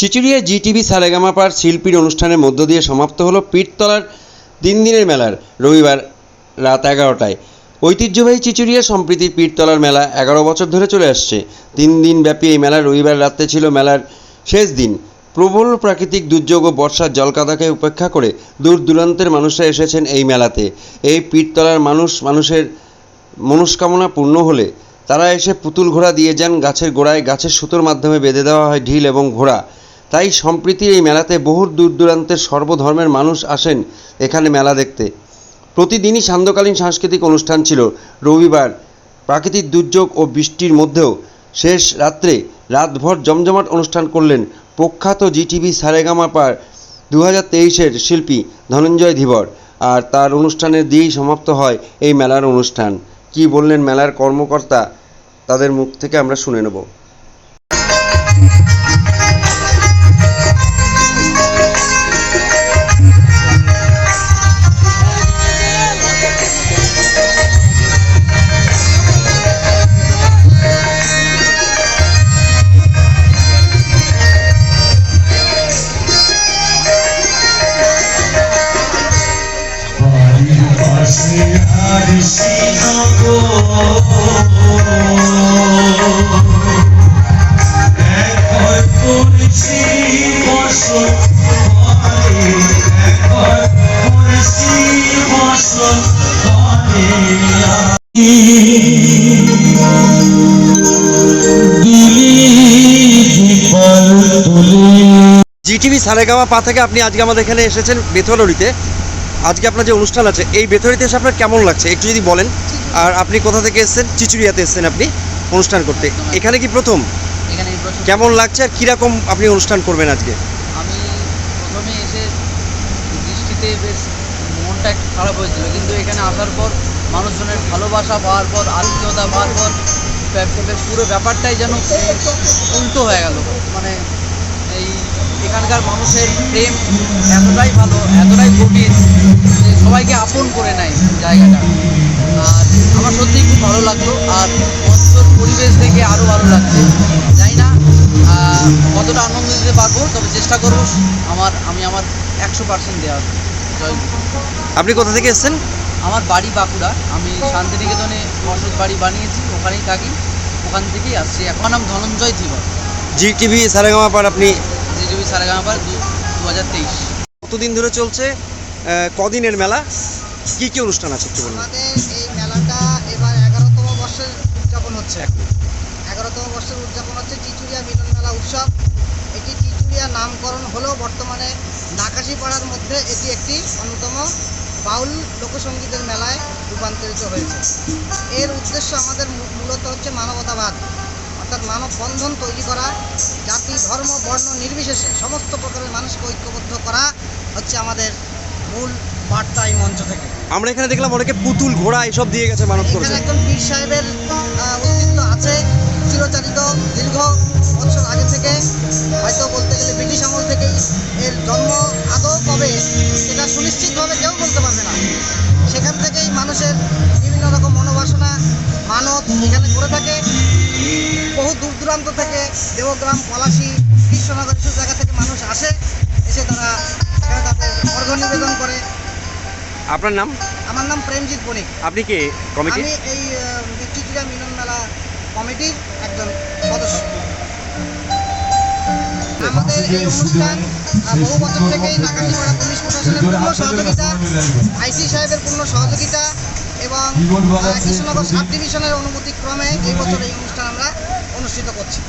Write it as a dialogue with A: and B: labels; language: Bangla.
A: চিচুড়িয়া জিটিভি সারেগামাপার শিল্পীর অনুষ্ঠানের মধ্য দিয়ে সমাপ্ত হলো পীরতলার তিন দিনের মেলার রবিবার রাত এগারোটায়। ঐতিহ্যবাহী চিচুড়িয়া সম্প্রীতি পীরতলার মেলা এগারো বছর ধরে চলে আসছে। তিন দিন ব্যাপী এই মেলা রবিবার রাত্রে ছিল মেলার শেষ দিন। প্রবল প্রাকৃতিক দুর্যোগ ও বর্ষার জলকাদাকে উপেক্ষা করে দূর দূরান্তের মানুষরা এসেছেন এই মেলাতে। এই পীরতলার মানুষ, মানুষের মনস্কামনা পূর্ণ হলে তারা এসে পুতুল ঘোড়া দিয়ে যান, গাছের গোড়ায় গাছের সুতোর মাধ্যমে বেঁধে দেওয়া হয় ঢিল এবং ঘোড়া। তাই সম্প্রীতি এই মেলাতে বহু দূর দূরান্তের সর্বধর্মের মানুষ আসেন এখানে মেলা দেখতে। প্রতিদিনই সান্ধ্যকালীন সাংস্কৃতিক অনুষ্ঠান ছিল। রবিবার প্রাকৃতিক দুর্যোগ ও বৃষ্টির মধ্যেও শেষ রাত্রে রাতভর জমজমাট অনুষ্ঠান করলেন প্রখ্যাত জিটিভি সারেগামাপার দু হাজার তেইশের শিল্পী ধনঞ্জয় ধীবর। আর তার অনুষ্ঠানের দিয়েই সমাপ্ত হয় এই মেলার অনুষ্ঠান। কি বললেন মেলার কর্মকর্তা? তাদের মুখ থেকে আমরা শুনে নেব। জিটিভি সারেগামা পা থেকে আপনি আজকে আমাদের এখানে এসেছেন বেথরড়িতে আজকে আপনার যে অনুষ্ঠান আছে এই বেথরিতে এসে আপনার কেমন লাগছে? একটু যদি বলেন। আর আপনি কোথা থেকে এসেছেন? চিচুড়িয়াতে এসেছেন আপনি অনুষ্ঠান করতে। এখানে কি প্রথম? কেমন লাগছে আর কীরকম আপনি অনুষ্ঠান করবেন আজকে?
B: আমি প্রথমে এসে বৃষ্টিতে বেশ মনটা খারাপ হয়েছিল কিন্তু এখানে আসার পর মানুষজনের ভালোবাসা পাওয়ার পর, আত্মীয়তা পাওয়ার পর ব্যাপ- ব্যাপ- পুরো ব্যাপারটাই যেন উল্টো হয়ে গেল। মানে এই এখানকার মানুষের প্রেম এতটাই ভালো, এতটাই গভীর যে সবাইকে আপন করে নেয় জায়গাটা। আর আমার সত্যিই খুব ভালো লাগল, আর মঞ্চর পরিবেশ দেখে আরও ভালো লাগছে। জানি না কতটা আনন্দ দিতে পারব, তবে চেষ্টা করব আমার, আমি আমার একশো পার্সেন্ট দেওয়ার
A: আপনি কোথা থেকে এসেছেন?
B: আমার বাড়ি বাঁকুড়া। আমি শান্তিনিকেতনে বসত বাড়ি বানিয়েছি ওখানেই থাকি ওখান থেকেই আসছি। এখন নাম ধনঞ্জয় ধীবর।
A: জিটিভি সারেগামা পার আপনি?
B: জি টিভি সারেগামাপার দু দু হাজার তেইশ।
A: কতদিন ধরে চলছে? কদিনের মেলা? কি কি অনুষ্ঠান আছে একটু বলুন।
C: আমাদের এই মেলাটা এবার এগারোতম বর্ষের উদযাপন হচ্ছে। এগারোতম বর্ষের উদযাপন হচ্ছে চিচুড়িয়া মিলন মেলা উৎসব। এটি চিচুড়িয়া নামকরণ হলেও বর্তমানে নাকাশিপাড়ার মধ্যে এটি একটি অন্যতম বাউল লোকসঙ্গীতের মেলায় রূপান্তরিত হয়েছে। এর উদ্দেশ্য আমাদের মূলত হচ্ছে মানবতাবাদ অর্থাৎ মানব বন্ধন তৈরি করা জাতি ধর্ম বর্ণ নির্বিশেষে সমস্ত প্রকারের মানুষকে ঐক্যবদ্ধ করা হচ্ছে আমাদের মূল বার্তা এই মঞ্চ থেকে।
A: আমরা এখানে দেখলাম অনেকে পুতুল ঘোড়া এসব দিয়ে গেছে মানত
C: এখানে একজন পীর সাহেবের অস্তিত্ব আছে। সুনিশ্চিতভাবে কেউ বলতে পারবে না। সেখান থেকেই মানুষের বিভিন্ন রকম মনোবাসনা মানত এখানে করে থাকে। বহু দূর দূরান্ত থেকে দেবগ্রাম পলাশি কৃষ্ণনগর এসব জায়গা থেকে মানুষ আসে এসে তারা এখানে তাদের অর্ঘ্য নিবেদন করে।
A: আপনার নাম?
C: আমার নাম প্রেমজিৎ বণিক।
A: আপনি কে? কমিটি?
C: আমি এই চিচিরা মিলন মেলা কমিটির একজন সদস্য। আমাদের এই অনুষ্ঠান বহু বছর থেকেই নাকাশিপাড়া পুলিশ প্রশাসনের পূর্ণ সহযোগিতা আইসি সাহেবের পূর্ণ সহযোগিতা এবং কৃষ্ণনগর সাব ডিভিশনের অনুমতি ক্রমে এই বছর এই অনুষ্ঠান আমরা অনুষ্ঠিত করছি।